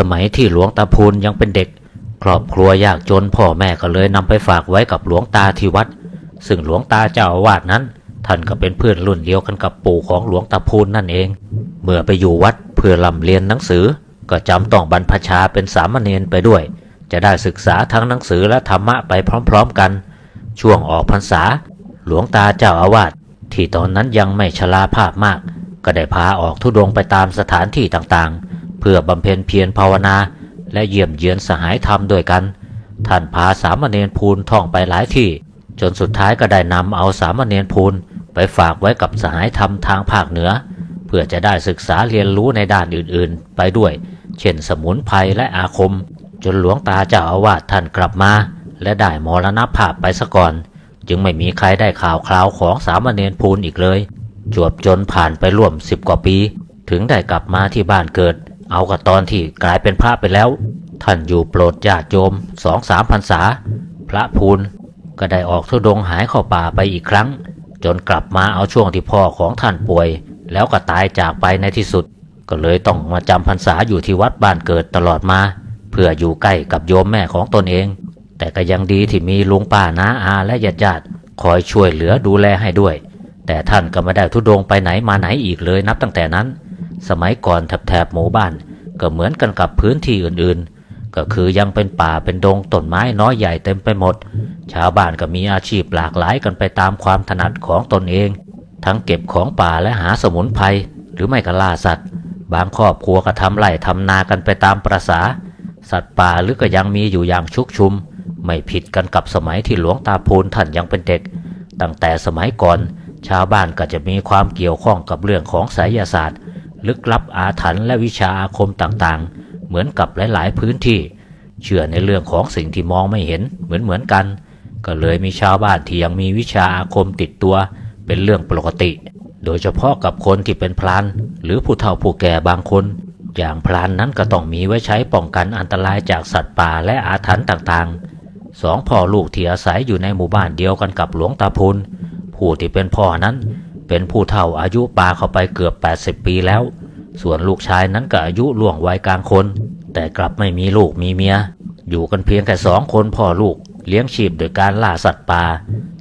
สมัยที่หลวงตาพูนยังเป็นเด็ก ครอบครัวยากจนพ่อแม่ก็เลยนำไปฝากไว้กับหลวงตาที่วัด ซึ่งหลวงตาเจ้าอาวาสนั้น ท่านก็เป็นเพื่อนรุ่นเดียวกันกับปู่ของหลวงตาพูนนั่นเอง เมื่อไปอยู่วัดเพื่อลำเรียนหนังสือ ก็จำต้องบรรพชาเป็นสามเณรไปด้วย จะได้ศึกษาทั้งหนังสือและธรรมะไปพร้อม ๆกัน ช่วงออกพรรษา หลวงตาเจ้าอาวาสที่ตอนนั้นยังไม่ชราภาพมาก ก็ได้พาออกทุดงไปตามสถานที่ต่างๆ เพื่อบำเพ็ญเพียรภาวนา และเยี่ยมเยือนสหายธรรมด้วยกัน ท่านพาสามเณรพูนท่องไปหลายที่ จนสุดท้ายก็ได้นำเอาสามเณรพูนไปฝากไว้กับสหายธรรมทางภาคเหนือ เพื่อจะได้ศึกษาเรียนรู้ในด้านอื่นๆ ไปด้วย เช่นสมุนไพรและอาคม จนหลวงตาเจ้าอาวาสท่านกลับมา และได้มรณภาพไปซะก่อน จึงไม่มีใครได้ข่าวคราวของสามเณรพูนอีกเลย จวบจนผ่านไปร่วมสิบกว่าปี ถึงได้กลับมาที่บ้านเกิด เอากับตอนที่กลายเป็นพระไปแล้ว ท่านอยู่โปรดญาติโยมสองสามพรรษา พระพูนก็ได้ออกทุดงหายเข้าป่าไปอีกครั้ง จนกลับมาเอาช่วงที่พ่อของท่านป่วย แล้วก็ตายจากไปในที่สุด ก็เลยต้องมาจำพรรษาอยู่ที่วัดบ้านเกิดตลอดมา เพื่ออยู่ใกล้กับโยมแม่ของตนเอง แต่ก็ยังดีที่มีลุงป้าน้าอาและญาติญาติคอยช่วยเหลือดูแลให้ด้วย แต่ท่านก็ไม่ได้ทุดงไปไหนมาไหนอีกเลยนับตั้งแต่นั้น สมัยก่อนแถบหมู่บ้าน ก็เหมือนกันกับพื้นที่อื่นๆ ก็คือยังเป็นป่าเป็นดงต้นไม้น้อยใหญ่เต็มไปหมด ชาวบ้านก็มีอาชีพหลากหลายกันไปตามความถนัดของตนเอง ทั้งเก็บของป่าและหาสมุนไพรหรือไม่ก็ล่าสัตว์ บางครอบครัวก็ทำไร่ทำนากันไปตามประษาสัตว์ป่าหรือก็ยังมีอยู่อย่างชุกชุม ไม่ผิดกันกับสมัยที่หลวงตาพูนท่านยังเป็นเด็ก ตั้งแต่สมัยก่อน ชาวบ้านก็จะมีความเกี่ยวข้องกับเรื่องของไสยศาสตร์ ลึกลับอาถรรพ์และวิชาอาคมต่างๆ เหมือนกับหลาย ๆ พื้นที่ เชื่อในเรื่องของสิ่งที่มองไม่เห็นเหมือนเหมือนๆกัน ก็เลยมีชาวบ้านที่ยังมีวิชาอาคมติดตัว เป็นเรื่องปกติ โดยเฉพาะกับคนที่เป็นพรานหรือผู้เฒ่าผู้แก่บางคน อย่างพรานนั้นก็ต้องมีไว้ใช้ป้องกันอันตรายจากสัตว์ป่าและอาถรรพ์ต่างๆสองพ่อลูกที่อาศัยอยู่ในหมู่บ้านเดียวกันกับหลวงตาพูนผู้ที่เป็นพ่อนั้นเป็นผู้เฒ่าอายุปาเข้าไปเกือบ 80 ปีแล้ว ส่วนลูกชายนั้นก็อายุล่วงวัยกลางคน แต่กลับไม่มีลูกมีเมีย อยู่กันเพียงแค่สองคนพ่อลูกเลี้ยงชีพโดยการล่าสัตว์ป่า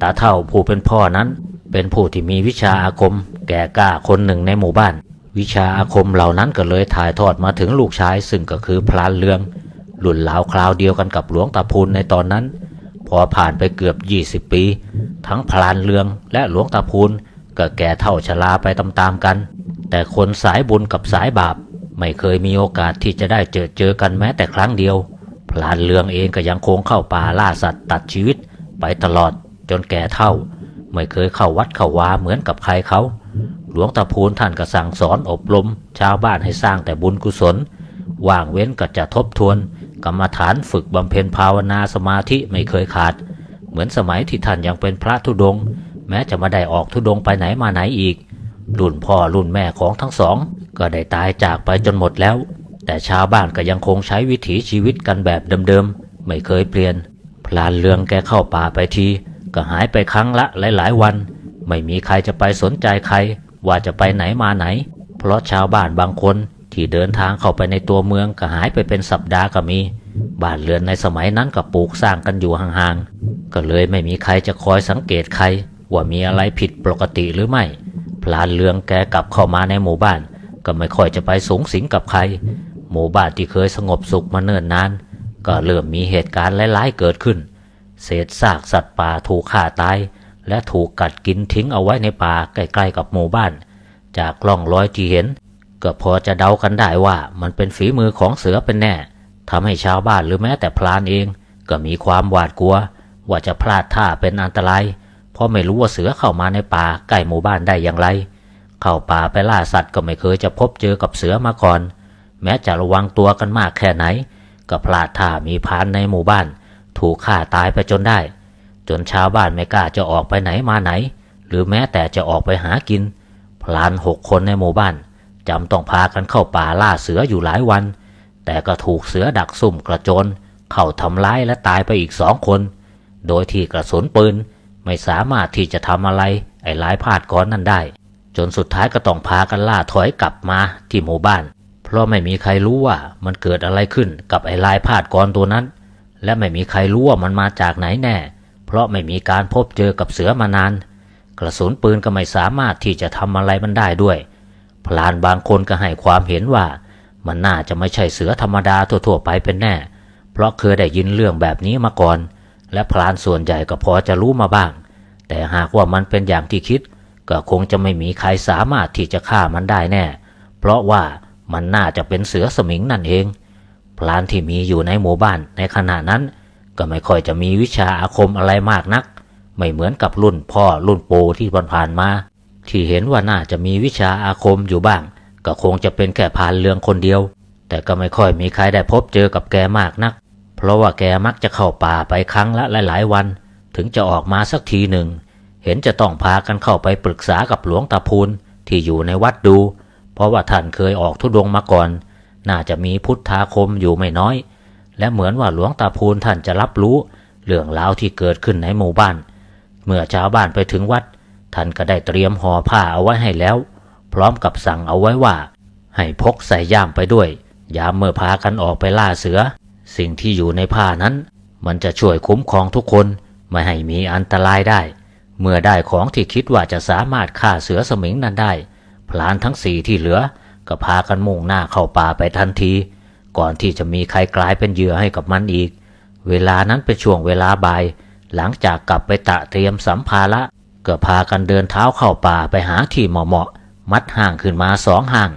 ตาเฒ่าผู้เป็นพ่อนั้น เป็นผู้ที่มีวิชาอาคม แก่กล้าคนหนึ่งในหมู่บ้าน วิชาอาคมเหล่านั้นก็เลยถ่ายทอดมาถึงลูกชายซึ่งก็คือพลานเลืองรุ่นหลาวคราวเดียวกันกับหลวงตาพูนในตอนนั้น พอผ่านไปเกือบ 20 ปี ทั้งพลานเลืองและหลวงตาพูนก็แก่เท่าชราไปตามๆกัน แต่คนสายบุญกับสายบาป ไม่เคยมีโอกาสที่จะได้เจอเจอกันแม้แต่ครั้งเดียว พลานเลืองเองก็ยังคงเข้าป่าล่าสัตว์ตัดชีวิต ไปตลอดจนแก่เท่า ไม่เคยเข้าวัดเข้าวาเหมือนกับใครเขา หลวงตาพูนท่านก็สั่งสอนอบรม ชาวบ้านให้สร้างแต่บุญกุศล ว่างเว้นก็จะทบทวน กรรมฐานฝึกบำเพ็ญภาวนาสมาธิไม่เคยขาด เหมือนสมัยที่ท่านยังเป็นพระธุดง แม้จะมาได้ออกธุดงไปไหนมาไหนอีก รุ่นพ่อรุ่นแม่ของทั้งสอง ก็ได้ตายจากไปจนหมดแล้ว แต่ชาวบ้านก็ยังคงใช้วิถีชีวิตกันแบบเดิมๆ ไม่เคยเปลี่ยน พลานเลืองแกเข้าป่าไปที ก็หายไปครั้งละหลาย ๆ วัน ไม่มีใครจะไปสนใจใคร ว่าจะไปไหนมาไหน เพราะชาวบ้านบางคนที่เดินทางเข้าไปในตัวเมืองก็หายไปเป็นสัปดาห์ก็มี บ้านเรือนในสมัยนั้นก็ปลูกสร้างกันอยู่ห่างๆ ก็เลยไม่มีใครจะคอยสังเกตใคร ว่ามีอะไรผิดปกติหรือไม่ พลานเรืองแกกลับเข้ามาในหมู่บ้าน ก็ไม่ค่อยจะไปสูงสิงกับใคร หมู่บ้านที่เคยสงบสุขมาเนิ่นนาน ก็เริ่มมีเหตุการณ์ร้ายๆเกิดขึ้น เศษซากสัตว์ป่าถูกฆ่าตาย และถูกกัดกินทิ้งเอาไว้ในป่าใกล้ๆกับหมู่บ้าน จากกล้องรอยที่เห็น ก็พอจะเดากันได้ว่ามันเป็นฝีมือของเสือเป็นแน่ทำให้ชาวบ้านหรือแม้แต่พลานเอง ก็มีความหวาดกลัว ว่าจะพลาดท่าเป็นอันตราย ราะไม่รู้ว่าเสือเข้ามาในป่าใกล้หมู่บ้านได้อย่างไร เข้าป่าไปล่าสัตว์ก็ไม่เคยจะพบเจอกับเสือมาก่อน แม้จะระวังตัวกันมากแค่ไหน ก็พลาดท่ามีพานในหมู่บ้าน ถูกฆ่าตายไปจนได้ จนชาวบ้านไม่กล้าจะออกไปไหนมาไหน หรือแม้แต่จะออกไปหากิน พลานหกคนในหมู่บ้านจำต้องพากันเข้าป่าล่าเสืออยู่หลายวัน แต่ก็ถูกเสือดักซุ่มกระโจนเข้าทำร้ายและตายไปอีกสองคน โดยที่กระสุนปืน ไม่สามารถที่จะทำอะไรไอ้หลายพาดก้อนนั้นได้ จนสุดท้ายก็ต้องพากันล่าถอยกลับมาที่หมู่บ้าน เพราะไม่มีใครรู้ว่ามันเกิดอะไรขึ้นกับไอ้ลายพาดกรตัวนั้น และไม่มีใครรู้ว่ามันมาจากไหนแน่ เพราะไม่มีการพบเจอกับเสือมานาน กระสุนปืนก็ไม่สามารถที่จะทำอะไรมันได้ด้วย พลานบางคนก็ให้ความเห็นว่า มันน่าจะไม่ใช่เสือธรรมดาทั่วๆไปเป็นแน่ เพราะเคยได้ยินเรื่องแบบนี้มาก่อน และพลานส่วนใหญ่ก็พอจะรู้มาบ้าง แต่หากว่ามันเป็นอย่างที่คิด ก็คงจะไม่มีใครสามารถที่จะฆ่ามันได้แน่ เพราะว่ามันน่าจะเป็นเสือสมิงนั่นเอง พลานที่มีอยู่ในหมู่บ้านในขณะนั้น ก็ไม่ค่อยจะมีวิชาอาคมอะไรมากนัก ไม่เหมือนกับรุ่นพ่อรุ่นปู่ที่ผ่านๆมา ที่เห็นว่าน่าจะมีวิชาอาคมอยู่บ้าง ก็คงจะเป็นแค่พานเรืองคนเดียว แต่ก็ไม่ค่อยมีใครได้พบเจอกับแกมากนัก เพราะว่าแกมักจะเข้าป่าไปครั้งละหลายๆวัน ถึงจะออกมาสักทีหนึ่ง เห็นจะต้องพากันเข้าไปปรึกษากับหลวงตาพูนที่อยู่ในวัดดู เพราะว่าท่านเคยออกทุดงมาก่อน น่าจะมีพุทธาคมอยู่ไม่น้อย และเหมือนว่าหลวงตาพูนท่านจะรับรู้ เรื่องราวที่เกิดขึ้นในหมู่บ้าน เมื่อชาวบ้านไปถึงวัด ท่านก็ได้เตรียมห่อผ้าเอาไว้ให้แล้ว พร้อมกับสั่งเอาไว้ว่า ให้พกใส่ย่ามไปด้วย ยามเมื่อพากันออกไปล่าเสือ สิ่งที่อยู่ในผ้านั้น มันจะช่วยคุ้มครองทุกคนไม่ให้มีอันตรายได้ เมื่อได้ของที่คิดว่าจะสามารถฆ่าเสือสมิงนั้นได้ พลานทั้งสี่ที่เหลือ ก็พากันมุ่งหน้าเข้าป่าไปทันที ก่อนที่จะมีใครกลายเป็นเหยื่อให้กับมันอีก เวลานั้นเป็นช่วงเวลาบ่าย หลังจากกลับไปตะเตรียมสัมภาระ ก็พากันเดินเท้าเข้าป่าไปหาที่เหมาะๆมัดห่างขึ้นมาสองห่าง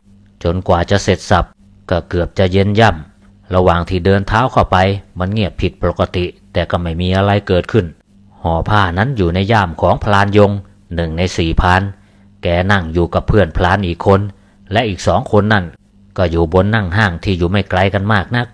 จนกว่าจะเสร็จสับก็เกือบจะเย็นย่ำ ระหว่างที่เดินเท้าเข้าไป มันเงียบผิดปกติ แต่ก็ไม่มีอะไรเกิดขึ้นห่อผ้านั้นอยู่ในย่ามของพลานยงหนึ่งในสี่พานแกนั่งอยู่กับเพื่อนพลานอีกคน และอีกสองคนนั่น ก็อยู่บนนั่งห้างที่อยู่ไม่ไกลกันมากนัก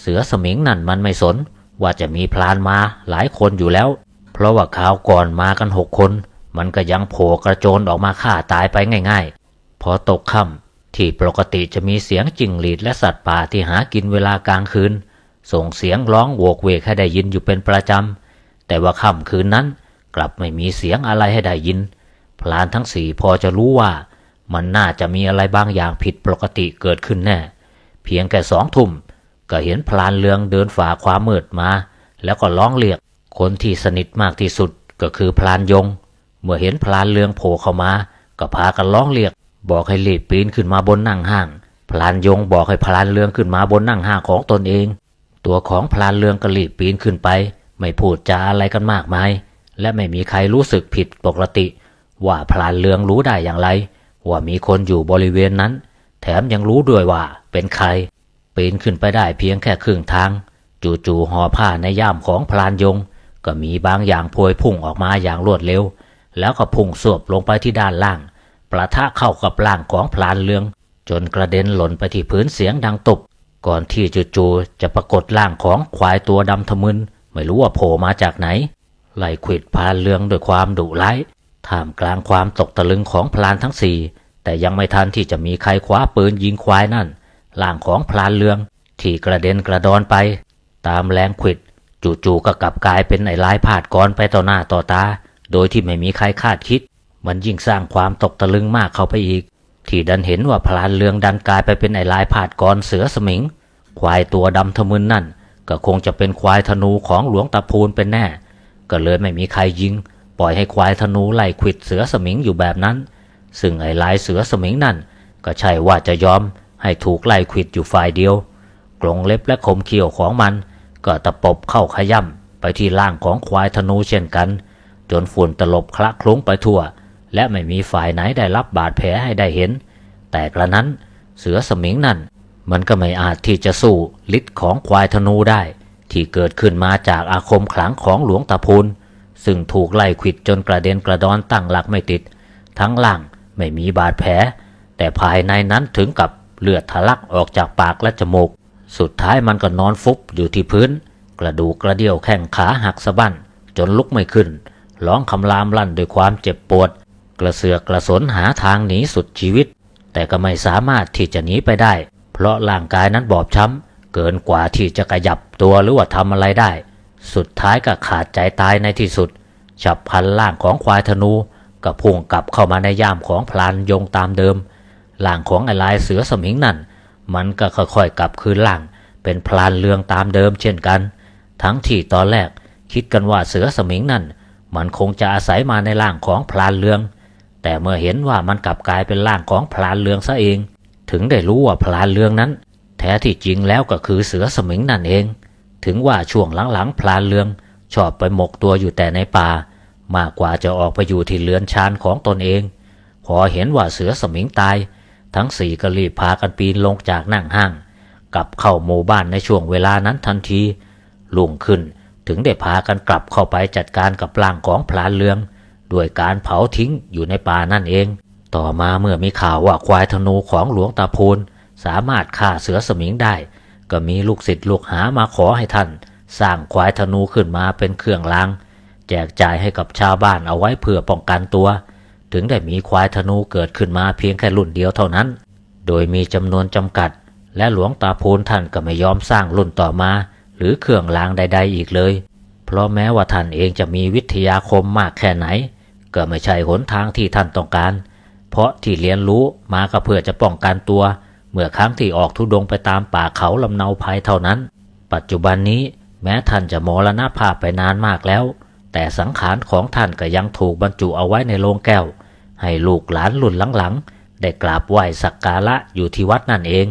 เสือสมิงนั่นมันไม่สน ว่าจะมีพลานมาหลายคนอยู่แล้ว เพราะว่าข่าวก่อนมากันหกคน มันก็ยังโผล่กระโจนออกมาฆ่าตายไปง่าย ๆ พอตกค่ำ ที่ปกติจะมีเสียงจิงหรีดและสัตว์ป่าที่หากินเวลากลางคืน ส่งเสียงร้องโวกเวกให้ได้ยินอยู่เป็นประจำ แต่ว่าค่ำคืนนั้นกลับไม่มีเสียงอะไรให้ได้ยิน พลานทั้งสี่พอจะรู้ว่า มันน่าจะมีอะไรบางอย่างผิดปกติเกิดขึ้นแน่ เพียงแค่สองทุ่มก็เห็นพลานเรืองเดินฝ่าความมืดมา แล้วก็ร้องเรียก คนที่สนิทมากที่สุดก็คือพลานยง เมื่อเห็นพลานเรืองโผล่เข้ามา ก็พากันร้องเรียก บอกให้รีบปีนขึ้นมาบนนั่งห้าง พลานยงบอกให้พลานเรืองขึ้นมาบนนั่งห้างของตนเอง ตัวของพลานเรืองก็รีบปีนขึ้นไป ไม่พูดจาอะไรกันมากมาย และไม่มีใครรู้สึกผิดปกติ ว่าพลานเรืองรู้ได้อย่างไร ว่ามีคนอยู่บริเวณนั้น แถมยังรู้ด้วยว่าเป็นใคร ปีนขึ้นไปได้เพียงแค่ครึ่งทาง จู่ๆห่อผ้าในย่ามของพลานยง ก็มีบางอย่างพวยพุ่งออกมาอย่างรวดเร็ว แล้วก็พุ่งสวบลงไปที่ด้านล่าง ประทะเข้ากับร่างของพลานเรือง จนกระเด็นหล่นไปที่พื้นเสียงดังตุบ ก่อนที่จู่ๆจะปรากฏร่างของควายตัวดำทะมึน ไม่รู้ว่าโผล่มาจากไหน ไล่ขวิดพลานเรืองด้วยความดุร้ายท่ามกลางความตกตะลึงของพลานทั้งสี่แต่ยังไม่ทันที่จะมีใครคว้าปืนยิงควายนั่นร่างของพลานเรือง ที่กระเด็นกระดอนไป ตามแรงขวิดจู่ๆก็กลับกลายเป็นไอ้ลายผาดกรไปต่อหน้าต่อตา โดยที่ไม่มีใครคาดคิด มันยิ่งสร้างความตกตะลึงมากเข้าไปอีก ที่ดันเห็นว่าพลานเรืองดันกลายไปเป็นไอ้ลายผาดกรเสือสมิง ควายตัวดำทะมึนนั่น ก็คงจะเป็นควายธนูของหลวงตาพูนเป็นแน่ ก็เลยไม่มีใครยิง ปล่อยให้ควายธนูไล่ขิดเสือสมิงอยู่แบบนั้น ซึ่งไอ้ลายเสือสมิงนั่น ก็ใช่ว่าจะยอมให้ถูกไล่ขิดอยู่ฝ่ายเดียว กรงเล็บและคมเขี้ยวของมัน ก็ตะปบเข้าขย่ำไปที่ล่างของควายธนูเช่นกัน จนฝุ่นตลบคละคลุ้งไปทั่ว และไม่มีฝ่ายไหนได้รับบาดแผลให้ได้เห็น แต่กระนั้นเสือสมิงนั่น มันก็ไม่อาจที่จะสู้ฤทธิ์ของควายธนูได้ ที่เกิดขึ้นมาจากอาคมขลังของหลวงตาพูนซึ่งถูกไล่ขิดจนกระเด็นกระดอนตั้งหลักไม่ติด ทั้งล่างไม่มีบาดแผล แต่ภายในนั้นถึงกับเลือดทะลักออกจากปากและจมูก สุดท้ายมันก็นอนฟุบอยู่ที่พื้น กระดูกกระเดี่ยวแข้งขาหักสะบั้นจนลุกไม่ขึ้นร้องคำรามลั่นด้วยความเจ็บปวด กระเสือกกระสนหาทางหนีสุดชีวิต แต่ก็ไม่สามารถที่จะหนีไปได้ เพราะร่างกายนั้นบอบช้ำ เกินกว่าที่จะขยับตัวหรือว่าทำอะไรได้ สุดท้ายก็ขาดใจตายในที่สุด ฉับพลันร่างของควายธนูก็พุ่งกลับเข้ามาในย่ามของพลานยงตามเดิมร่างของไอ้ลายเสือสมิงนั่น มันก็ค่อยๆกลับคืนล่าง เป็นพลานเรืองตามเดิมเช่นกัน ทั้งที่ตอนแรกคิดกันว่าเสือสมิงนั่น มันคงจะอาศัยมาในร่างของพลานเรือง แต่เมื่อเห็นว่ามันกลับกลายเป็นร่างของพลานเรืองซะเอง ถึงได้รู้ว่าพลานเรืองนั้น แท้ที่จริงแล้วก็คือเสือสมิงนั่นเอง ถึงว่าช่วงหลังๆพลานเรือง ชอบไปหมกตัวอยู่แต่ในป่า มากกว่าจะออกไปอยู่ที่เรือนชานของตนเอง พอเห็นว่าเสือสมิงตาย ทั้งสี่ก็รีบพากันปีนลงจากนั่งห้างกลับเข้าหมู่บ้านในช่วงเวลานั้นทันทีลุงขึ้นถึงได้พากันกลับเข้าไปจัดการกับร่างของพลานเรือง ด้วยการเผาทิ้งอยู่ในป่านั่นเอง ต่อมาเมื่อมีข่าวว่าควายธนูของหลวงตาพูนสามารถฆ่าเสือสมิงได้ ก็มีลูกศิษย์ลูกหามาขอให้ท่าน สร้างควายธนูขึ้นมาเป็นเครื่องราง แจกจ่ายให้กับชาวบ้านเอาไว้เพื่อป้องกันตัว ถึงได้มีควายธนูเกิดขึ้นมาเพียงแค่รุ่นเดียวเท่านั้น โดยมีจำนวนจำกัด และหลวงตาพูนท่านก็ไม่ยอมสร้างรุ่นต่อมา หรือเครื่องรางใด ๆ อีกเลย เพราะแม้ว่าท่านเองจะมีวิทยาคมมากแค่ไหน ก็ไม่ใช่หนทางที่ท่านต้องการ เพราะที่เรียนรู้มาก็เพื่อจะป้องกันตัว เมื่อครั้งที่ออกทุดงไปตามป่าเขาลำเนาภัยเท่านั้น ปัจจุบันนี้แม้ท่านจะมรณภาพไปนานมากแล้ว แต่สังขารของท่านก็ยังถูกบรรจุเอาไว้ในโลงแก้ว ให้ลูกหลานรุ่นหลังๆได้กราบไหว้สักการะอยู่ที่วัดนั่นเอง